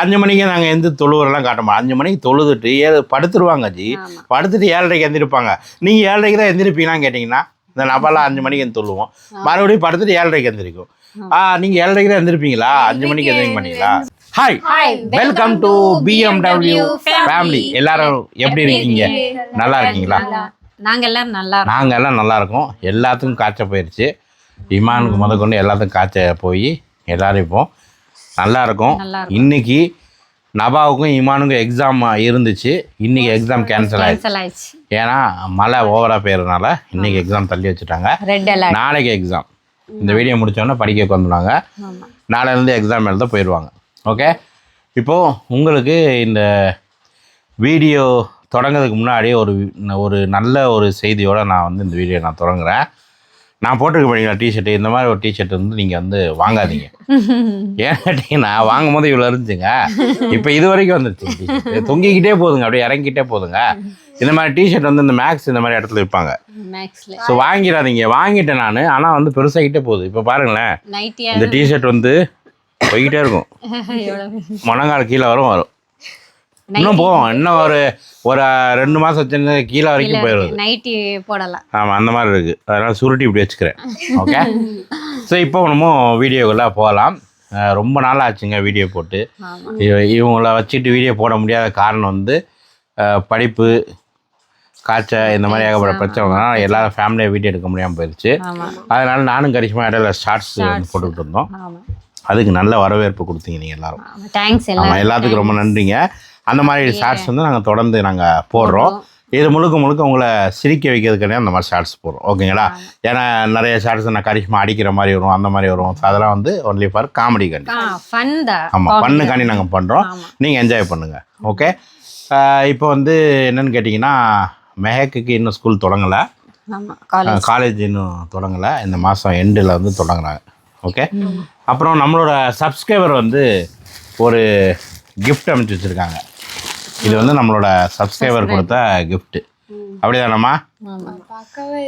அஞ்சு மணிக்கு நாங்கள் எந்த தொழுவரெல்லாம் காட்ட மாட்டோம். அஞ்சு மணிக்கு தொழுதுட்டு ஏழு படுத்துருவாங்க ஜி. படுத்துட்டு ஏழரைக்கு எந்திரிப்பாங்க. நீங்கள் ஏழரைக்கு தான் எந்திரிப்பீங்களான்னு கேட்டிங்கன்னா இந்த நபர்லாம் அஞ்சு மணிக்கு எந்த தொழுவோம். மறுபடியும் படுத்துட்டு ஏழரைக்கு எந்திரிக்கும். ஆ நீங்கள் ஏழரைக்கு தான் எந்திரிப்பீங்களா? அஞ்சு மணிக்கு எந்திரிக்க மாட்டீங்களா? Hi welcome to BMW family எல்லாரும் எப்படி இருக்கீங்க? நல்லா இருக்கீங்களா? நாங்க எல்லாரும் நல்லா நாங்கள் எல்லாம் நல்லா இருக்கோம். எல்லாத்துக்கும் காய்ச்ச போயிடுச்சு இமானுக்கு முத கொண்டு எல்லாத்துக்கும் காய்ச்ச போய் எல்லாரும் இப்போ நல்லா இருக்கும் இன்னைக்கு நபாவுக்கும் இமானுக்கும் எக்ஸாம் இருந்துச்சு. இன்னைக்கு எக்ஸாம் கேன்சல் ஆயிடுச்சு. ஏன்னா மழை ஓவராக பெய்யறதுனால இன்னைக்கு எக்ஸாம் தள்ளி வச்சுட்டாங்க. நாளைக்கு எக்ஸாம் இந்த வீடியோ முடிச்சோன்னே படிக்க உட்காந்துருவாங்க. நாளையிலேருந்து எக்ஸாம் எழுத போயிடுவாங்க. ஓகே இப்போது உங்களுக்கு இந்த வீடியோ தொடங்கிறதுக்கு முன்னாடி ஒரு ஒரு நல்ல ஒரு செய்தியோடு நான் வந்து இந்த வீடியோ நான் தொடங்குறேன். நான் போட்டிருக்க படிக்கிற டிஷர்ட்டு இந்த மாதிரி ஒரு டிஷர்ட் வந்து நீங்கள் வந்து வாங்காதீங்க. ஏன் கேட்டிங்கன்னா வாங்கும் போது இவ்வளோ இருந்துச்சுங்க. இப்போ இது வரைக்கும் வந்துருச்சு. தொங்கிக்கிட்டே போதுங்க. அப்படியே இறங்கிக்கிட்டே போதுங்க. இந்த மாதிரி டிஷர்ட் வந்து இந்த மேக்ஸ் இந்த மாதிரி இடத்துல விற்பாங்க. ஸோ வாங்கிடாதீங்க. வாங்கிட்டேன் நான். ஆனால் வந்து பெருசாகிட்டே போகுது. இப்போ பாருங்களேன். இந்த டிஷர்ட் வந்து போய்கிட்டே இருக்கும். முழங்கால் கீழே வரும் வரும். இன்னும் போவோம் இன்னும் ஒரு ஒரு ரெண்டு மாதம் வச்சுருந்து கீழே வரைக்கும் போயிடுது. நைட்டி போடலாம். ஆமாம் அந்த மாதிரி இருக்குது அதனால் சுருட்டி இப்படி வச்சுக்கிறேன். ஓகே ஸோ இப்போ நம்ம வீடியோக்குள்ளே போகலாம். ரொம்ப நாள் ஆச்சுங்க வீடியோ போட்டு. இவங்கள வச்சுட்டு வீடியோ போட முடியாத காரணம் வந்து படிப்பு காய்ச்சல் இந்த மாதிரி ஏகப்பட்ட பிரச்சனை வந்ததுனால எல்லாரும் ஃபேமிலியாக வீடியோ எடுக்க முடியாமல் போயிடுச்சு அதனால நானும் கரிஷ்மா இடையில ஷார்ட்ஸ் போட்டுக்கிட்டு இருந்தோம். அதுக்கு நல்ல வரவேற்பு கொடுத்தீங்க நீங்கள் எல்லாரும். ஆமாம் எல்லாத்துக்கும் ரொம்ப நன்றிங்க. அந்த மாதிரி ஷார்ட்ஸ் வந்து நாங்கள் தொடர்ந்து நாங்கள் போடுறோம். இது முழுக்க முழுக்க உங்களை சிரிக்க வைக்கிறதுக்கானே அந்த மாதிரி ஷார்ட்ஸ் போடுறோம். ஓகேங்களா? ஏன்னா நிறைய ஷார்ட்ஸ் நான் கரிஷ்மா அடிக்கிற மாதிரி வரும் அந்த மாதிரி வரும். So அதெல்லாம் வந்து ஒன்லி ஃபார் காமெடி கண்டி ஆமாம் பண்ணுக்காண்டி நாங்கள் பண்ணுறோம் நீங்கள் என்ஜாய் பண்ணுங்கள் ஓகே இப்போ வந்து என்னன்னு கேட்டிங்கன்னா மெஹக்குக்கு இன்னும் ஸ்கூல் தொடங்கலை. காலேஜ் இன்னும் தொடங்கலை. இந்த மாதம் எண்டில் வந்து தொடங்குறாங்க. ஓகே அப்புறம் நம்மளோட சப்ஸ்கிரைபர் வந்து ஒரு gift அனுப்பிச்சி வச்சுருக்காங்க. இது வந்து நம்மளோட சப்ஸ்கிரைபர் கொடுத்த gift. அப்படிதானம்மா? ஆமா.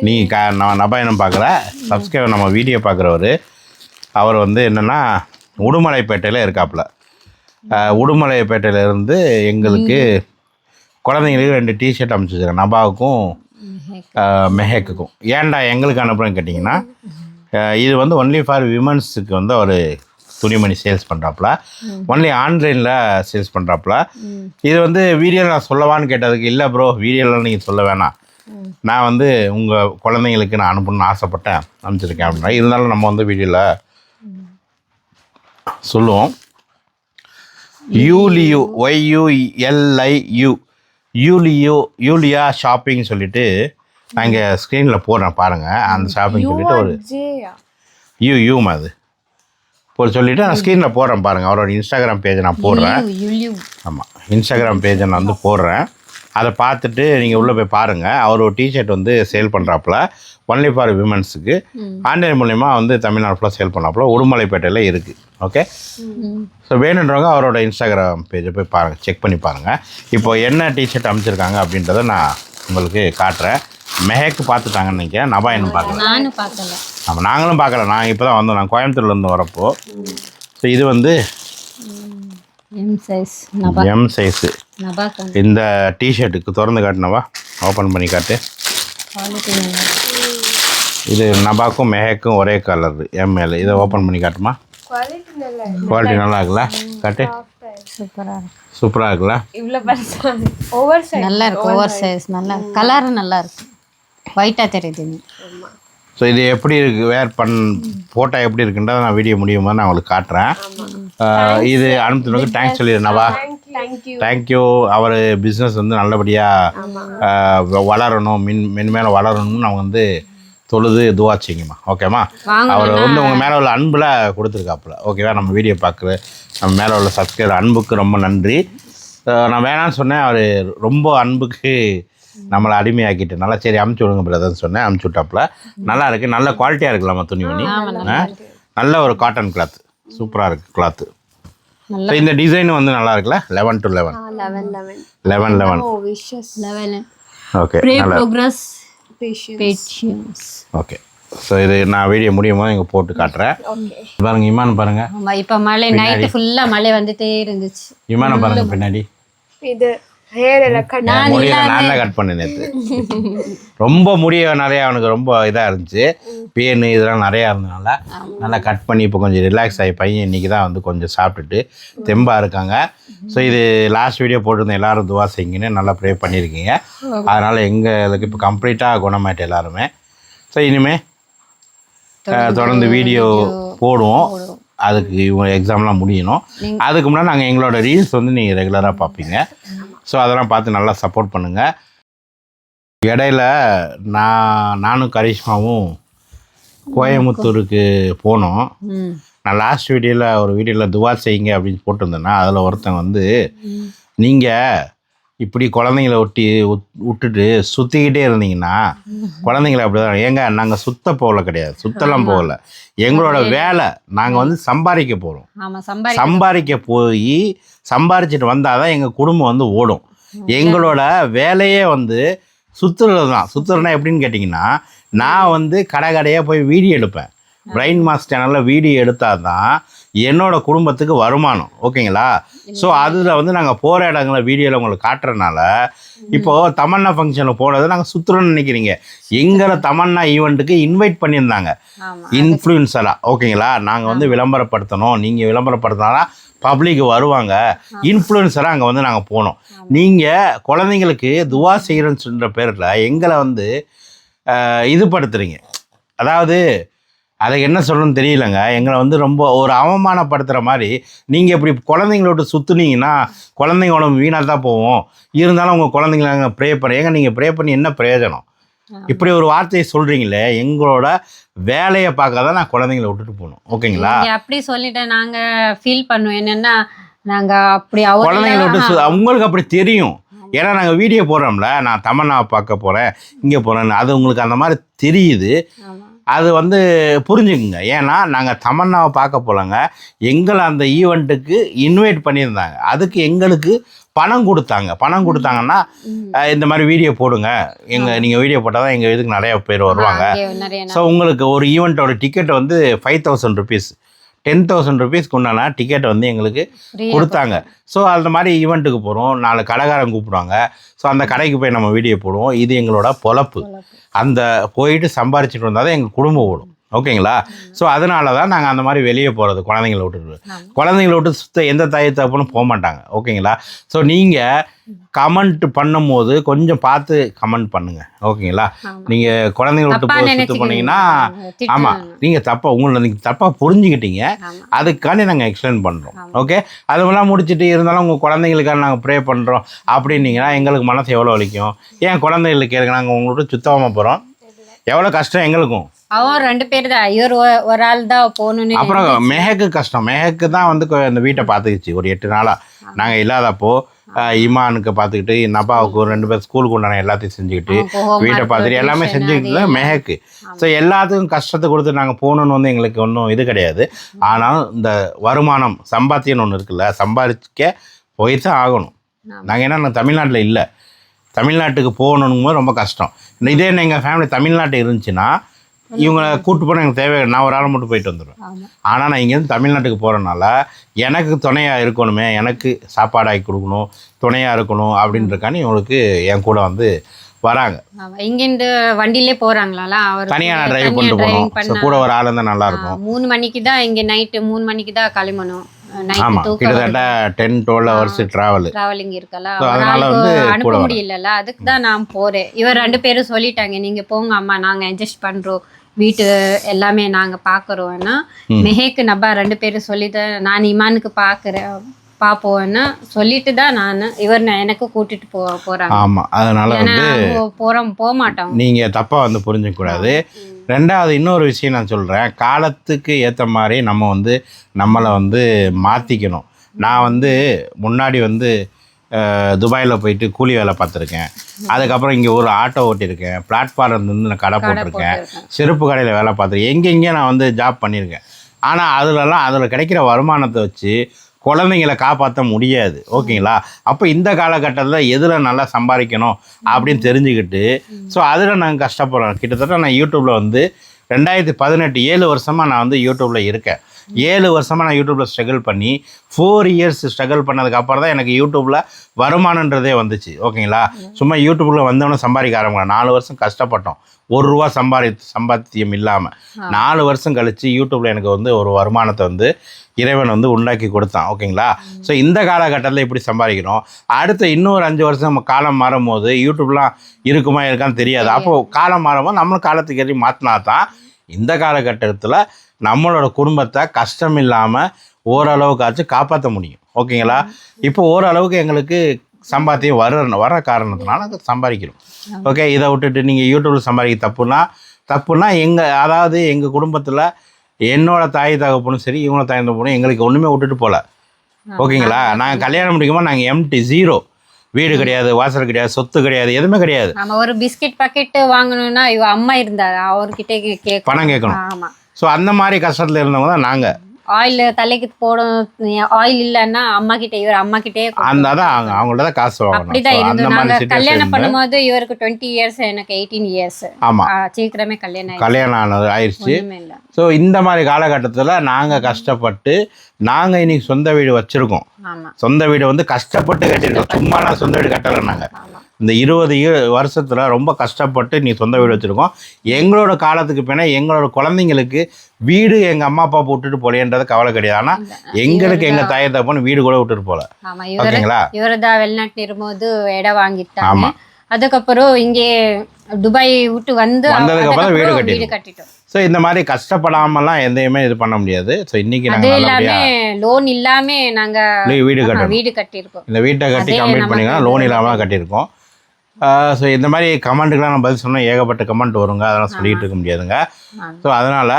நீ க நான் நபாயனம் பார்க்கல சப்ஸ்கிரைபர் நம்ம வீடியோ பார்க்குறவர். அவர் வந்து என்னென்னா உடுமலைப்பேட்டையில் இருக்காப்புல. அஹ், உடுமலைப்பேட்டையில இருந்து எங்களுக்கு குழந்தைங்களுக்கு ரெண்டு டிஷர்ட் அனுப்பிச்சி வச்சுருக்கேன் நபாவுக்கும் மெஹேக்குக்கும். ஏன்டா எங்களுக்கு அனுப்புறேன்னு கேட்டிங்கன்னா இது வந்து ஒன்லி ஃபார் விமன்ஸுக்கு வந்து அவர் துணிமணி சேல்ஸ் பண்ணுறாப்புல ஒன்லி ஆன்லைனில் சேல்ஸ் பண்ணுறாப்புல இது வந்து வீடியோவில் நான் சொல்லவான்னு கேட்டதுக்கு இல்லை ப்ரோ வீடியோவில் நீங்கள் சொல்ல வேணாம். நான் வந்து உங்கள் குழந்தைங்களுக்கு நான் அனுப்பணும்னு ஆசைப்பட்டேன் அனுப்பிச்சிருக்கேன் அப்படின்னா இருந்தாலும் நம்ம வந்து வீடியோவில் சொல்லுவோம். யூலியு ஒய்யூஎல்ஐயு யூலியோ யூலியா ஷாப்பிங் சொல்லிட்டு நான் இங்கே ஸ்க்ரீனில் போடுறேன் பாருங்கள் அந்த ஷாப்பிங் சொல்லிட்டு ஒரு யூ யூம் அது. போட்டு சொல்லிவிட்டு நான் ஸ்க்ரீனில் போடுறேன் பாருங்கள் அவரோட இன்ஸ்டாகிராம் பேஜை நான் போடுறேன். ஆமாம் இன்ஸ்டாகிராம் பேஜை நான் வந்து போடுறேன். அதை பார்த்துட்டு நீங்கள் உள்ளே போய் பாருங்கள் அவர் ஒரு டிஷர்ட் வந்து சேல் பண்ணுறாப்புல ஒன்லி ஃபார் விமன்ஸுக்கு ஆன்லைன் மூலயமா வந்து தமிழ்நாடு ஃபுல்லாக சேல் பண்ணாப்புல. உடுமலைப்பேட்டையில் இருக்குது ஓகே ஸோ வேணுன்றவங்க அவரோட இன்ஸ்டாகிராம் பேஜை போய் பாருங்கள் செக் பண்ணி பாருங்கள் இப்போ என்ன டிஷர்ட் அமைச்சிருக்காங்க அப்படின்றத நான் உங்களுக்கு காட்டுறேன். மெஹேக்கு பார்த்துட்டாங்கன்னு நினைக்கிறேன். பார்க்கல. நானும் பார்க்கல. ஆமாம் நாங்களும் பார்க்கல. நான் இப்போ தான் வந்தோம். நான் கோயம்புத்தூர்லேருந்து வரப்போ. ஸோ இது வந்து எம் சைஸ் எம் சைஸு இந்த டிஷர்ட்டுக்கு திறந்து காட்டினவா? ஓப்பன் பண்ணி காட்டு. இது நபாக்கும் மெஹேக்கும் ஒரே கலர் எம்எல் இதை ஓப்பன் பண்ணி காட்டுமா? குவாலிட்டி நல்லா இருக்குல்ல? காட்டு. சூப்பரா இருக்கு. சூப்பராக இருக்குல்ல? நல்லா இருக்கு. ஓவர் சைஸ் நல்லா கலரும் நல்லா இருக்கு. ஒயிட்டா தெரியுது ஸோ இது எப்படி இருக்குது வேர் பண் போட்டால் எப்படி இருக்குன்றத நான் வீடியோ முடியும் நான் உங்களுக்கு காட்டுறேன். இது அனுப்பினதுக்கு தேங்க்ஸ் சொல்லிடுறேன்வா தேங்க்யூ அவர் பிஸ்னஸ் வந்து நல்லபடியாக வளரணும். மின் மென்மேலும் வளரணும்னு அவங்க வந்து தொழுது துவா செய்யுங்கம்மா. ஓகேம்மா அவர் வந்து உங்கள் மேலே உள்ள அன்பில் கொடுத்துருக்காப்புல. ஓகேவா நம்ம வீடியோ பார்க்குற நம்ம மேலே உள்ள சப்ஸ்கிரைபர் அன்புக்கு ரொம்ப நன்றி. நான் வேணான்னு சொன்னேன். அவர் ரொம்ப அன்புக்கு நம்மளை அடிமையாக்கிட்டு. நல்லா சரி அமுச்சு விடுங்க பிரதர்னு சொன்னேன். அமுச்சு விட்டாப்புல. நல்லா இருக்கு. நல்ல குவாலிட்டியாக இருக்குல்லாமா துணிமணி ஆ? நல்ல ஒரு காட்டன் கிளாத் சூப்பராக இருக்குது கிளாத்து ஸோ இந்த டிசைன் வந்து நல்லா இருக்குல்ல? Eleven to eleven eleven eleven okay okay so இது நான் வீடியோ முடியும் போது இங்கே போட்டு காட்டுறேன். பாருங்க இமான் பாருங்க. இப்ப மழை நைட்டு ஃபுல்லா மழை வந்துட்டே இருந்துச்சு. இமானை பாருங்க பின்னாடி. இது நான் தான் கட் பண்ணேன் நேற்று ரொம்ப முடிய நிறைய அவனுக்கு ரொம்ப இதாக இருந்துச்சு. பேனு இதெல்லாம் நிறையா இருந்தனால நல்லா கட் பண்ணி இப்போ கொஞ்சம் ரிலாக்ஸ் ஆகி பையன் இன்னைக்கு தான் வந்து கொஞ்சம் சாப்பிட்டுட்டு தெம்பாக இருக்காங்க. ஸோ இது லாஸ்ட் வீடியோ போட்டிருந்தேன் எல்லாரும் துவா செய்யுங்கன்னு நல்லா ப்ரே பண்ணியிருக்கீங்க அதனால் எங்களுக்கு இப்போ கம்ப்ளீட்டாக குணமாயிட்டு எல்லாருமே. ஸோ இனிமே அஹ், தொடர்ந்து வீடியோ போடுவோம். அதுக்கு இவங்க எக்ஸாம்லாம் முடியணும். அதுக்கு முன்னாடி நாங்கள் எங்களோட ரீல்ஸ் வந்து நீங்கள் ரெகுலராக பார்ப்பீங்க. ஸோ அதெல்லாம் பார்த்து நல்லா சப்போர்ட் பண்ணுங்கள் இடையில நான் நானும் கரிஷ்மாவும் கோயம்புத்தூருக்கு போனோம். நான் லாஸ்ட் வீடியோவில் ஒரு வீடியோவில் துவா செய்யுங்க அப்படின்னு போட்டிருந்தேன்னா அதில் ஒருத்தன் வந்து நீங்கள் இப்படி குழந்தைங்கள ஒட்டி விட்டுட்டு சுற்றிக்கிட்டே இருந்தீங்கன்னா குழந்தைங்கள அப்படி தான் ஏங்க நாங்கள் சுத்த போகல கிடையாது. சுத்தலாம் போகல. எங்களோட வேலை நாங்கள் வந்து சம்பாதிக்க போகிறோம் சம்பாதிக்க போய் சம்பாரிச்சிட்டு வந்தால் தான் எங்கள் குடும்பம் வந்து ஓடும். எங்களோட வேலையே வந்து சுற்றுறது தான். சுற்றுறதுனா எப்படின்னு கேட்டிங்கன்னா நான் வந்து கடை கடையாக போய் வீடியோ எடுப்பேன். பிரைன் மாஸ் சேனலில் வீடியோ எடுத்தால் தான் என்னோட குடும்பத்துக்கு வருமானம் ஓகேங்களா? ஸோ அதில் வந்து நாங்கள் போகிற இடங்கள வீடியோவில் உங்களுக்கு காட்டுறதுனால இப்போது தமன்னா ஃபங்க்ஷனில் போனது நாங்கள் சுற்றுறோன்னு நினைக்கிறீங்க. எங்களை தமன்னா ஈவெண்ட்டுக்கு இன்வைட் பண்ணியிருந்தாங்க. இன்ஃப்ளூயன்சராக ஓகேங்களா? நாங்கள் வந்து விளம்பரப்படுத்தணும். நீங்கள் விளம்பரப்படுத்தினா பப்ளிக் வருவாங்க. இன்ஃப்ளூயன்சராக அங்கே வந்து நாங்கள் போனோம். நீங்கள் குழந்தைங்களுக்கு துவா செய்கிறேன்னு சொல்கிற பேரில் எங்களை வந்து இது படுத்துறீங்க. அதாவது அதை என்ன சொல்லணும்னு தெரியலங்க. எங்களை வந்து ரொம்ப ஒரு அவமானப்படுத்துகிற மாதிரி நீங்கள் இப்படி குழந்தைங்களோட சுற்றுனீங்கன்னா குழந்தைங்களோட வீணாக தான் போவோம் இருந்தாலும் உங்கள் குழந்தைங்கள நாங்கள் ப்ரே பண்ண ஏங்க நீங்கள் ப்ரே பண்ணி என்ன பிரயோஜனம்? இப்படி ஒரு வார்த்தையை சொல்கிறீங்களே எங்களோட வேலையை பார்க்க தான் நான் குழந்தைங்கள விட்டுட்டு போகணும். ஓகேங்களா? அப்படி சொல்லிட்டு நாங்க ஃபீல் பண்ணுவோம். என்னன்னா நாங்க அப்படி குழந்தைங்கள விட்டு சு- உங்களுக்கு அப்படி தெரியும். ஏன்னா நாங்கள் வீடியோ போடுறோம்ல நான் தமன்னாவை பார்க்க போகிறேன் இங்கே போகிறேன்னு அது உங்களுக்கு அந்த மாதிரி தெரியுது. அது வந்து புரிஞ்சுக்குங்க. ஏன்னா நாங்கள் தமன்னாவை பார்க்க போகலங்க எங்களை அந்த ஈவெண்ட்டுக்கு இன்வைட் பண்ணியிருந்தாங்க. அதுக்கு எங்களுக்கு பணம் கொடுத்தாங்க. பணம் கொடுத்தாங்கன்னா இந்த மாதிரி வீடியோ போடுங்க. எங்கள் நீங்கள் வீடியோ போட்டால் தான் எங்கள் இதுக்கு நிறைய பேர் வருவாங்க. ஸோ உங்களுக்கு ஒரு ஈவெண்ட்டோட டிக்கெட் வந்து five thousand rupees ten thousand ருபீஸ்க்கு உண்டான டிக்கெட் வந்து எங்களுக்கு கொடுத்தாங்க. ஸோ அந்த மாதிரி ஈவெண்ட்டுக்கு போகிறோம் நாலு கடைக்காரன் கூப்பிடுவாங்க. ஸோ அந்த கடைக்கு போய் நம்ம வீடியோ போடுவோம். இது எங்களோட பொழப்பு. அந்த போயிட்டு சம்பாரிச்சிட்டு வந்தால் தான் எங்கள் குடும்பம் ஓடும். ஓகேங்களா? ஸோ அதனால தான் நாங்கள் அந்த மாதிரி வெளியே போகிறது குழந்தைங்கள விட்டுட்டு. குழந்தைங்கள விட்டு சுத்த எந்த தாய் தப்புன்னு போக மாட்டாங்க ஓகேங்களா? ஸோ நீங்கள் கமெண்ட் பண்ணும்போது கொஞ்சம் பார்த்து கமெண்ட் பண்ணுங்க ஓகேங்களா. நீங்கள் குழந்தைங்கள விட்டு போய் சுத்த திட்டு- ஆமாம் நீங்கள் தப்பாக உங்களை நீங்கள் தப்பாக புரிஞ்சுக்கிட்டீங்க. அதுக்காண்டி நாங்கள் எக்ஸ்பிளைன் பண்ணுறோம் ஓகே? அதுமெல்லாம் முடிச்சுட்டு இருந்தாலும் உங்கள் குழந்தைங்களுக்காக நாங்கள் ப்ரே பண்ணுறோம் அப்படின்னீங்கன்னா எங்களுக்கு மனசு எவ்வளோ வலிக்கும்? ஏன் குழந்தைகளுக்கு கேட்க நாங்கள் உங்களோட சுத்தமாக போகிறோம் எவ்வளோ கஷ்டம் எங்களுக்கும். அவன் ரெண்டு பேர் தான் இவர் ஒரு ஆள் தான் போகணும்னு அப்புறம் மெஹக்கு கஷ்டம். மெஹக்கு தான் வந்து இந்த வீட்டை பார்த்துக்கிச்சு. ஒரு எட்டு நாளாக நாங்கள் இல்லாதப்போ இமானுக்கு பார்த்துக்கிட்டு நப்பாவுக்கு ஒரு ரெண்டு பேர் ஸ்கூலுக்கு உண்டான எல்லாத்தையும் செஞ்சுக்கிட்டு வீட்டை பார்த்துட்டு எல்லாமே செஞ்சுக்கிட்டு தான் மெஹக்கு ஸோ எல்லாத்துக்கும் கஷ்டத்தை கொடுத்து நாங்கள் போகணுன்னு வந்து எங்களுக்கு ஒன்றும் இது கிடையாது. ஆனாலும் இந்த வருமானம் சம்பாத்தியம்னு ஒன்று இருக்குல்ல சம்பாதிக்க போய் தான் ஆகணும். நாங்கள் என்ன நான் தமிழ்நாட்டில் இல்லை. தமிழ்நாட்டுக்கு போகணுங்கும் போது ரொம்ப கஷ்டம். இதே எங்கள் ஃபேமிலி தமிழ்நாட்டு இருந்துச்சுன்னா இவங்களை கூட்டு போனால் எனக்கு தேவை நான் ஒரு ஆள் மட்டும் போயிட்டு வந்துடுவேன். ஆனால் நான் இங்கேருந்து தமிழ்நாட்டுக்கு போகிறனால எனக்கு துணையாக இருக்கணுமே எனக்கு சாப்பாடு ஆக்கி கொடுக்கணும் துணையாக இருக்கணும் அப்படின்றக்காண்டி இவங்களுக்கு என் கூட வந்து வராங்க. இங்கிருந்து வண்டியிலே போறாங்களா அவர் தனியாக டிரைவ் பண்ணிட்டு போகணும். கூட ஒரு ஆள் இருந்தால் நல்லாயிருக்கும் மூணு மணிக்கு தான் இங்க நைட்டு மூணு மணிக்கு தான் கிளம்பணும். ஆமாம் கிட்டத்தட்ட ten twelve hours travel travelling இருக்கல. அதனால வந்து அனுப்ப. முடியலல்ல அதுக்கு தான் நான் போறேன். இவர் ரெண்டு பேரும் சொல்லிட்டாங்க நீங்க போங்க அம்மா. நாங்க அட்ஜஸ்ட் பண்றோம். வீட்டு எல்லாமே நாங்க பாக்குறோம்னா மெஹேக்கு நப்பா ரெண்டு பேரும் சொல்லிட்டு நான் இமானுக்கு பாக்குறேன் பாப்போம்னா சொல்லிட்டு தான் நான் இவர் எனக்கு கூட்டிட்டு போ போறாங்க. ஆமாம் அதனால் வந்து போறோம் போக மாட்டோம் நீங்கள் தப்பாக வந்து புரிஞ்சிக்கக்கூடாது. ரெண்டாவது இன்னொரு விஷயம் நான் சொல்கிறேன் காலத்துக்கு ஏற்ற மாதிரி நம்ம வந்து நம்மளை வந்து மாற்றிக்கணும் நான் வந்து முன்னாடி வந்து துபாயில் போயிட்டு கூலி வேலை பார்த்துருக்கேன். அதுக்கப்புறம் இங்கே ஒரு ஆட்டோ ஓட்டியிருக்கேன். பிளாட்ஃபார்ம் வந்து நான் கடை போட்டிருக்கேன். செருப்பு கடையில் வேலை பார்த்துருக்கேன். எங்கெங்கே நான் வந்து ஜாப் பண்ணியிருக்கேன். ஆனால் அதுலலாம் அதில் கிடைக்கிற வருமானத்தை வச்சு குழந்தைங்களை காப்பாற்ற முடியாது. ஓகேங்களா? அப்போ இந்த காலகட்டத்தில் எதில் நல்லா சம்பாதிக்கணும் அப்படின்னு தெரிஞ்சுக்கிட்டு ஸோ அதில் நாங்கள் கஷ்டப்படுறோம் கிட்டத்தட்ட நான் யூடியூப்பில் வந்து ரெண்டாயிரத்தி பதினெட்டு ஏழு வருஷமாக நான் வந்து யூடியூப்பில் இருக்கேன். ஏழு வருஷமாக நான் யூடியூப்பில் ஸ்ட்ரகிள் பண்ணி ஃபோர் இயர்ஸ் ஸ்ட்ரகிள் பண்ணதுக்கு அப்புறம் தான் எனக்கு யூடியூப்பில் வருமானன்றதே வந்துச்சு. ஓகேங்களா? சும்மா யூடியூப்பில் வந்தவொடனே சம்பாதிக்க ஆரம்பிக்கலாம் நாலு வருஷம் கஷ்டப்பட்டோம். ஒரு ரூபா சம்பாதி சம்பாத்தியம் இல்லாமல் நாலு வருஷம் கழித்து யூடியூப்பில் எனக்கு வந்து ஒரு வருமானத்தை வந்து இறைவன் வந்து உண்டாக்கி கொடுத்தான். ஓகேங்களா? ஸோ இந்த காலகட்டத்தில் இப்படி சம்பாதிக்கிறோம். அடுத்த இன்னொரு அஞ்சு வருஷம் நம்ம காலம் மாறும் போது யூடியூப்லாம் இருக்குமா இருக்கான்னு தெரியாது. அப்போது காலம் மாறும்போது நம்மளும் காலத்துக்கு ஏறி மாற்றினா தான் இந்த காலகட்டத்தில் நம்மளோட குடும்பத்தை கஷ்டம் இல்லாமல் ஓரளவுக்காச்சும் காப்பாற்ற முடியும். ஓகேங்களா? இப்போ ஓரளவுக்கு எங்களுக்கு சம்பாத்தியம் வர வர காரணத்தினால அதை சம்பாதிக்கிறோம். ஓகே இதை விட்டுட்டு நீங்கள் யூடியூப்பில் சம்பாதிக்க தப்புனா தப்புனா எங்கள் அதாவது எங்கள் குடும்பத்தில் என்னோட தாய் தகப்பனும் சரி இவங்களோட தாய் தகப்பனும் எங்களுக்கு ஒன்றுமே விட்டுட்டு போகல ஓகேங்களா? நாங்கள் கல்யாணம் முடிக்கும்போது நாங்கள் எம்டி ஜீரோ வீடு கிடையாது வாசல் கிடையாது சொத்து கிடையாது எதுவுமே கிடையாது. நம்ம ஒரு பிஸ்கட் பாக்கெட் வாங்கணும்னா இவ அம்மா இருந்தாரு அவர்கிட்ட பணம் கேட்கணும். ஆமா. ஸோ அந்த மாதிரி கஷ்டத்தில் இருந்தவங்க தான் நாங்கள் ஆயில் தலைக்கு போடணும் ஆயில் இல்லைன்னா அம்மா கிட்ட இவர் அம்மா கிட்டே அந்த அதான் அவங்க அவங்கள்ட்ட தான் காசு வாங்கணும். அப்படிதான் இருந்தோம். கல்யாணம் பண்ணும்போது இவருக்கு டுவெண்ட்டி இயர்ஸ் எனக்கு எயிட்டீன் இயர்ஸ் ஆமாம் சீக்கிரமே கல்யாணம் கல்யாணம் ஆனது ஆயிடுச்சு. ஸோ இந்த மாதிரி காலகட்டத்தில் நாங்கள் கஷ்டப்பட்டு நாங்கள் இன்னைக்கு சொந்த வீடு வச்சுருக்கோம். சொந்த வீடு வந்து கஷ்டப்பட்டு கட்டியிருக்கோம். சும்மா நான் சொந்த வீடு கட்டலை நாங்கள் இந்த இருபது வருஷத்தில் ரொம்ப கஷ்டப்பட்டு நீ சொந்த வீடு வச்சுருக்கோம். எங்களோட காலத்துக்கு பின்ன எங்களோட குழந்தைங்களுக்கு வீடு எங்கள் அம்மா அப்பா விட்டுட்டு போலேன்றது கவலை கிடையாது. ஆனால் எங்களுக்கு எங்கள் தாயை தப்பன்னு வீடு கூட விட்டுட்டு போகல ஓகேங்களா இவரு தான் வெளிநாட்டுல இருக்கும்போது இடம் வாங்கிட்டாங்க. ஆமா. அதுக்கப்புறம் இங்கே துபாய் விட்டு வந்து வந்ததுக்கு அப்புறம் வீடு கட்டிட்டோம். வீடு கட்டிட்டோம். ஸோ இந்த மாதிரி கஷ்டப்படாமலாம் எதையுமே இது பண்ண முடியாது. ஸோ இன்னைக்கு நாங்கள் நல்லபடியாக லோன் இல்லாம நாங்க வீடு கட்டணும். வீடு கட்டியிருக்கோம். இந்த வீட்டை கட்டி கம்ப்ளீட் பண்ணிங்கன்னா லோன் இல்லாமல் கட்டியிருக்கோம். ஸோ இந்த மாதிரி கமெண்ட்டுக்கெலாம் நம்ம பதில் சொன்னால் ஏகப்பட்ட கமெண்ட் வருங்க. அதெல்லாம் சொல்லிட்டு இருக்க முடியாதுங்க. ஸோ அதனால்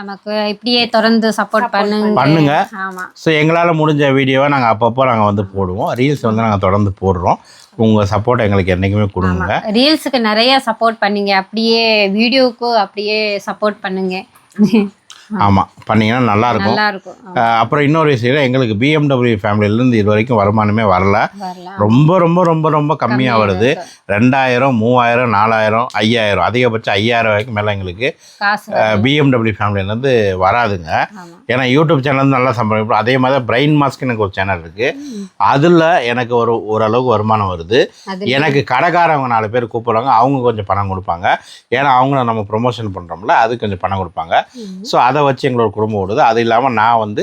நமக்கு இப்படியே தொடர்ந்து சப்போர்ட் பண்ணுங்க. பண்ணுங்க. ஆமா. ஸோ எங்களால் முடிஞ்ச வீடியோவை நாங்கள் அப்பப்போ நாங்கள் வந்து போடுவோம். ரீல்ஸ் வந்து நாங்கள் தொடர்ந்து போடுறோம். உங்கள் சப்போர்ட் எங்களுக்கு என்றைக்குமே கொடுங்க. ரீல்ஸுக்கு நிறைய சப்போர்ட் பண்ணுங்க. அப்படியே வீடியோக்கு அப்படியே சப்போர்ட் பண்ணுங்க. ஆமாம் பண்ணிங்கன்னா நல்லாயிருக்கும். நல்லா இருக்கும் ஆமா, அப்புறம் இன்னொரு விஷயம் எங்களுக்கு பிஎம்டபிள்யூ ஃபேமிலியிலேருந்து இது வரைக்கும் வருமானமே வரல. ரொம்ப ரொம்ப ரொம்ப ரொம்ப கம்மியாக வருது. ரெண்டாயிரம் மூவாயிரம் நாலாயிரம் ஐயாயிரம் அதிகபட்சம் ஐயாயிரம் வரைக்கும் மேலே எங்களுக்கு பிஎம்டபிள்யூ ஃபேமிலியிலேருந்து வராதுங்க. ஏன்னா யூடியூப் சேனல் நல்லா சம்பாதிப்போம் அதே மாதிரி பிரெயின் மாஸ்க் எனக்கு ஒரு சேனல் இருக்குது அதில் எனக்கு ஒரு ஓரளவுக்கு வருமானம் வருது. எனக்கு கடைக்காரவங்க நாலு பேர் கூப்பிடுறாங்க. அவங்க கொஞ்சம் பணம் கொடுப்பாங்க. ஏன்னா அவங்கள நம்ம ப்ரொமோஷன் பண்ணுறோம்ல அது கொஞ்சம் பணம் கொடுப்பாங்க. ஸோ அதை வச்சு எங்களோட குடும்பம் ஓடுது அது இல்லாமல் நான் வந்து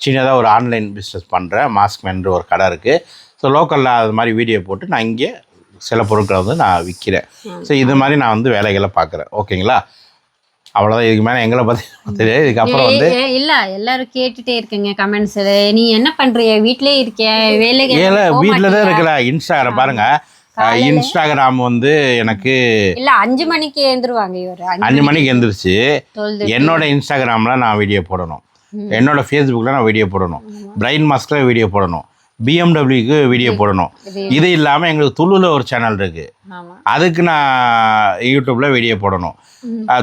சின்னதாக ஒரு ஆன்லைன் பிஸ்னஸ் பண்ணுறேன் மாஸ்க் மென்ற ஒரு கடை இருக்குது ஸோ லோக்கலில் அது மாதிரி வீடியோ போட்டு நான் இங்கே சில பொருட்களை வந்து நான் விற்கிறேன் ஸோ இது மாதிரி நான் வந்து வேலைகளை பார்க்குறேன். ஓகேங்களா அவ்வளோதான் இதுக்கு மேலே எங்களை பற்றி இதுக்கப்புறம் வந்து இல்ல. எல்லாரும் கேட்டுட்டே இருக்கீங்க கமெண்ட்ஸ்ல நீ என்ன பண்றிய? வீட்லயே இருக்கிய? போக வீட்டில் தான்? இருக்கிற இன்ஸ்டாகிராம் பாருங்க. அஹ், இன்ஸ்டாகிராம் வந்து எனக்கு இல்ல அஞ்சு மணிக்கு எழுந்துருவாங்க இவர். அஞ்சு மணிக்கு எந்திரிச்சு தொழுது என்னோட இன்ஸ்டாகிராமில் நான் வீடியோ போடணும். என்னோட ஃபேஸ்புக்கில் நான் வீடியோ போடணும். பிரைன் மாஸ்கில் வீடியோ போடணும். பிஎம்டபிள்யூக்கு வீடியோ போடணும். இது- இல்லாமல் எங்களுக்கு துளுவில் ஒரு சேனல் இருக்குது அதுக்கு நான் யூடியூப்பில் வீடியோ போடணும்.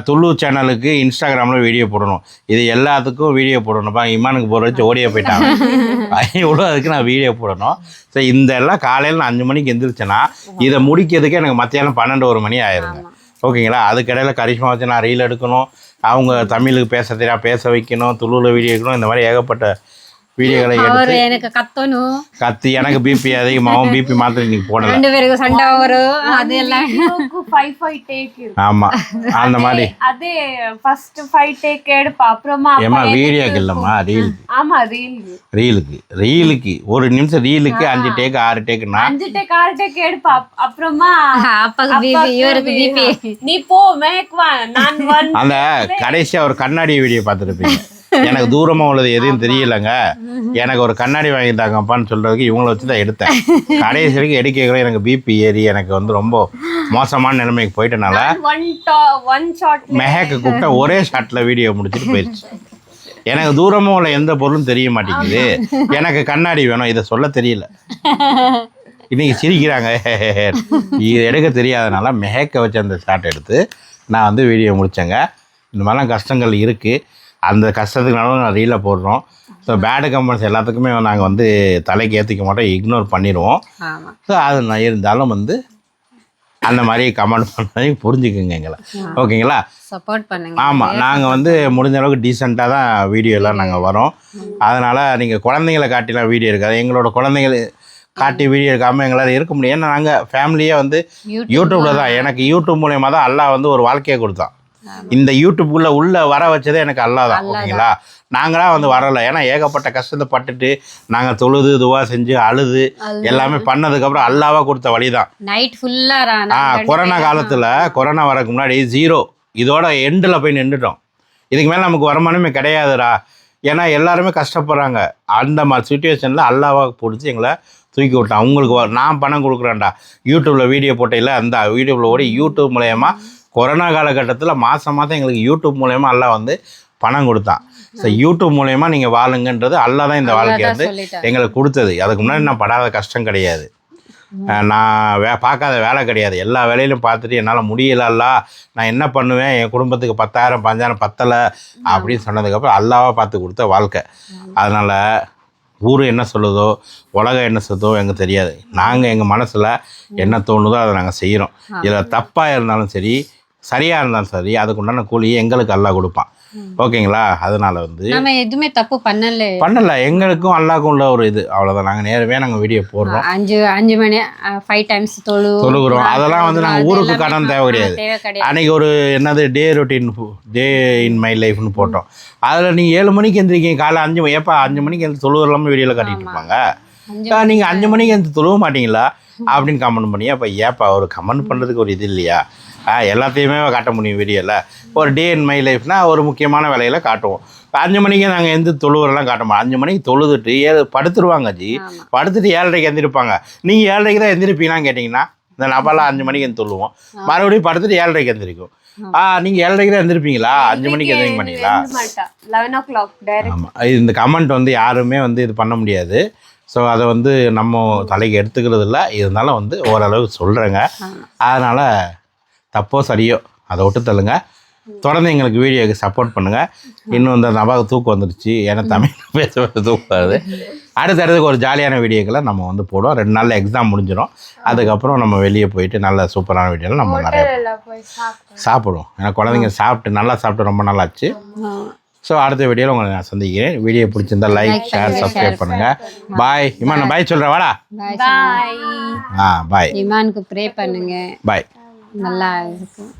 துளு சேனலுக்கு இன்ஸ்டாகிராமில் வீடியோ போடணும். இது எல்லாத்துக்கும் வீடியோ போடணும்ப்பா. இமானுக்கு போகிற வச்சு ஓடியே போயிட்டாங்க இவ்வளோ அதுக்கு நான் வீடியோ போடணும். ஸோ இந்த எல்லாம் காலையில் நான் அஞ்சு மணிக்கு எந்திரிச்சேன்னா இதை முடிக்கிறதுக்கு எனக்கு மத்தியானம் பன்னெண்டு ஒரு மணி ஆயிருங்க. ஓகேங்களா? அதுக்கிடையில் கரிஷ்மா வச்சு நான் ரீல் எடுக்கணும். அவங்க தமிழுக்கு பேச தெரியா பேச வைக்கணும் துளுவில் வீடியோ எடுக்கணும் இந்த மாதிரி ஏகப்பட்ட வீடியோகளை எடுத்து எனக்கு கத்தணும். கத்தி எனக்கு பிபி அதிகமாகவும் பிபி மாத்திரை நீங்கள் போடலை. ரெண்டு பேருக்கு சண்டை வரும். அது எல்லாம். டேக் ஆமாம் அந்த மாதிரி. அதே ஃபர்ஸ்ட் ஃபைவ் டேக் எடுப்பா அப்புறமா அப்பா ஏமா வீடியோக்கு இல்லைம்மா ரீலுக்கு. ஆமா ரீல் ரீலுக்கு ரீலுக்கு. ஒரு நிமிஷம் ரீலுக்கு அஞ்சு டேக் ஆறு டேக்குன்னா அஞ்சு டேக் ஆறு டேக் எடுப்பா. அப்- அப்புறமா அப்பாக்கு பிபி இவருக்கு பிபி நீ போ மேக்வா நான் வந்து அந்த கடைசியாக ஒரு கண்ணாடி வீடியோ பார்த்துருப்பீங்க. எனக்கு தூரமாக உள்ளது எதுவும் தெரியலங்க. எனக்கு ஒரு கண்ணாடி வாங்கி தாங்கப்பான்னு சொல்கிறதுக்கு இவங்கள வச்சு தான் எடுத்தேன். கடைசி வரைக்கும் எடுக்க எனக்கு பிபி ஏறி எனக்கு வந்து ரொம்ப மோசமான நிலைமைக்கு போயிட்டனால மெஹேக்கு கூப்பிட்டா ஒரே ஷாட்டில் வீடியோ முடிச்சுட்டு போயிடுச்சு எனக்கு தூரமாக உள்ள எந்த பொருளும் தெரிய மாட்டேங்குது. எனக்கு கண்ணாடி வேணும் இதை சொல்ல தெரியல. இன்னைக்கு சிரிக்கிறாங்க. இது எடுக்க தெரியாதனால மெஹேக்க வச்சு அந்த ஷாட் எடுத்து நான் வந்து வீடியோ முடித்தேங்க இந்த மாதிரிலாம் கஷ்டங்கள் இருக்குது அந்த கஷ்டத்துக்குனால நான் ரீலை போடுறோம். ஸோ பேடு கமெண்ட்ஸ் எல்லாத்துக்குமே நாங்கள் வந்து தலைக்கு ஏற்றிக்க மாட்டோம். இக்னோர் பண்ணிடுவோம். ஸோ அது நான் இருந்தாலும் வந்து அந்த மாதிரி கமெண்ட் பண்ணி புரிஞ்சுக்குங்க எங்களை. ஓகேங்களா சப்போர்ட் பண்ணுங்க. ஆமாம் நாங்கள் வந்து முடிஞ்ச அளவுக்கு டீசெண்டாக தான் வீடியோலாம் நாங்கள் வரோம். அதனால் நீங்கள் குழந்தைங்கள காட்டிலாம் வீடியோ இருக்காது எங்களோட குழந்தைங்கள காட்டி வீடியோ இருக்காமல் எங்களால் இருக்க முடியும். ஏன்னா நாங்கள் ஃபேமிலியே வந்து யூடியூப் யூடியூப்பில் தான். எனக்கு யூடியூப் மூலயமா தான் அல்லாஹ் வந்து ஒரு வாழ்க்கையை கொடுத்தான். இந்த யூடியூப்புக்குள்ளே உள்ளே வர வச்சதே எனக்கு அல்லாஹ் தான் ஓகேங்களா? நாங்களாம் வந்து வரலை. ஏன்னா ஏகப்பட்ட கஷ்டத்தை பட்டுட்டு நாங்கள் தொழுது துவா செஞ்சு அழுது எல்லாமே பண்ணதுக்கப்புறம் அல்லாவா கொடுத்த வழி தான் நைட் ஆ கொரோனா காலத்தில் கொரோனா வரக்கு முன்னாடி ஜீரோ இதோட எண்டில் போய் நின்றுட்டோம் இதுக்கு மேலே நமக்கு வருமானமே கிடையாதுடா. ஏன்னா எல்லாருமே கஷ்டப்படுறாங்க. அந்த மாதிரி சுச்சுவேஷனில் அல்லாவா பிடிச்சி எங்களை தூக்கி விட்டான். அவங்களுக்கு நான் பணம் கொடுக்குறேன்டா. யூடியூப்பில் வீடியோ போட்டையில் அந்த யூடியூப்பில் ஓடி யூடியூப் மூலயமா கொரோனா காலகட்டத்தில் மாதம் மாதம் எங்களுக்கு யூடியூப் மூலயமா அல்லாஹ் வந்து பணம் கொடுத்தான். ஸோ யூடியூப் மூலயமா நீங்கள் வாழுங்கன்றது அல்லாஹ் தான் இந்த வாழ்க்கையை வந்து எங்களுக்கு கொடுத்தது. அதுக்கு முன்னாடி நான் படாத கஷ்டம் கிடையாது. நான் வே பார்க்காத வேலை கிடையாது. எல்லா வேலையிலும் பார்த்துட்டு என்னால் முடியலல்ல நான் என்ன பண்ணுவேன்? என் குடும்பத்துக்கு பத்தாயிரம் பஞ்சாயிரம் பத்தலை அப்படின்னு சொன்னதுக்கப்புறம் அல்லாவா பார்த்து கொடுத்த வாழ்க்கை. அதனால் ஊர் என்ன சொல்லுதோ உலகம் என்ன சொல்லுதோ எங்களுக்கு தெரியாது. நாங்கள் எங்கள் மனசில் என்ன தோணுதோ அதை நாங்கள் செய்கிறோம் இதில் தப்பாக இருந்தாலும் சரி சரியாக இருந்தாலும் சரி அதுக்கு உண்டான கூலியை எங்களுக்கு அல்லாஹ் கொடுப்பான். ஓகேங்களா? அதனால் வந்து நம்ம எதுவுமே தப்பு பண்ணல. பண்ணல. எங்களுக்கும் அல்லாக்கும் உள்ள ஒரு இது. அவ்வளோதான் நாங்கள் நேரவே நாங்கள் வீடியோ போடுறோம். அஞ்சு அஞ்சு மணி ஃபைவ் டைம்ஸ் தொழு தொழுகிறோம். அதெல்லாம் வந்து நாங்கள் ஊருக்கு கடன் தேவை கிடையாது. அன்னைக்கு ஒரு என்னது day routine day in my லைஃப்னு போட்டோம். அதில் நீங்கள் ஏழு மணிக்கு எந்திரிக்கீங்க காலைல அஞ்சு ஏப்பா அஞ்சு மணிக்கு எழுந்து தொழுகிறலாமல் வீடியோவில் காட்டிட்டு இருப்பாங்க. நீங்கள் அஞ்சு மணிக்கு எழுந்து தொழுவ மாட்டீங்களா? அப்படின்னு கமெண்ட் பண்ணி அப்போ ஏப்பா ஒரு கமெண்ட் பண்ணுறதுக்கு ஒரு இது இல்லையா? எல்லாத்தையுமே காட்ட முடியும் வீடியோவில் ஒரு டே இன் மை லைஃப்னா ஒரு முக்கியமான வேலையில காட்டுவோம். அஞ்சு மணிக்கு நாங்கள் எந்த தொழுவரெல்லாம் காட்ட மாட்டோம். அஞ்சு மணிக்கு தொழுதுட்டு ஏழு படுத்துருவாங்க ஜி. படுத்துட்டு ஏழரைக்கு எந்திரிப்பாங்க. நீங்கள் ஏழரைக்கு தான் எந்திரிப்பீங்களான்னு கேட்டிங்கன்னா இந்த நபர்லாம் அஞ்சு மணிக்கு எந்த தொழுவோம். மறுபடியும் படுத்துட்டு ஏழரைக்கு எந்திரிக்கும். ஆ நீங்கள் ஏழரைக்கு தான் எந்திரிப்பீங்களா? அஞ்சு மணிக்கு எந்திரிக்க மாட்டீங்களா? ஆமாம் இந்த கமெண்ட் வந்து யாருமே வந்து இது பண்ண முடியாது. ஸோ அதை வந்து நம்ம தலைக்கு எடுத்துக்கிறது இல்லை இருந்தாலும் வந்து ஓரளவு சொல்கிறேங்க அதனால் தப்போ சரியோ அதை விட்டு தள்ளுங்க. தொடர்ந்து எங்களுக்கு வீடியோக்கு சப்போர்ட் பண்ணுங்கள் இன்னும் இந்த நபாவுக்கு தூக்கம் வந்துடுச்சு. ஏன்னா தமிழ் பேச தூக்கம் வருது. அடுத்தடுத்துக்கு ஒரு ஜாலியான வீடியோக்களை நம்ம வந்து போடுவோம். ரெண்டு நாளில் எக்ஸாம் முடிஞ்சிடும். அதுக்கப்புறம் நம்ம வெளியே போயிட்டு நல்ல சூப்பரான வீடியோவில் நம்ம நிறைய சாப்பிடுவோம். ஏன்னா குழந்தைங்க சாப்பிட்டு நல்லா சாப்பிட்டு ரொம்ப நாள் ஆச்சு ஸோ அடுத்த வீடியோவில் உங்களை நான் சந்திக்கிறேன். வீடியோ பிடிச்சிருந்தா லைக் ஷேர் சப்ஸ்கிரைப் பண்ணுங்கள் பாய் இம்மா நான் பாய் சொல்கிறேன் வாடா. பாய் ஆ பாய் இமானுக்கு ப்ரே பண்ணுங்க. பாய் நல்லா இருக்கும்.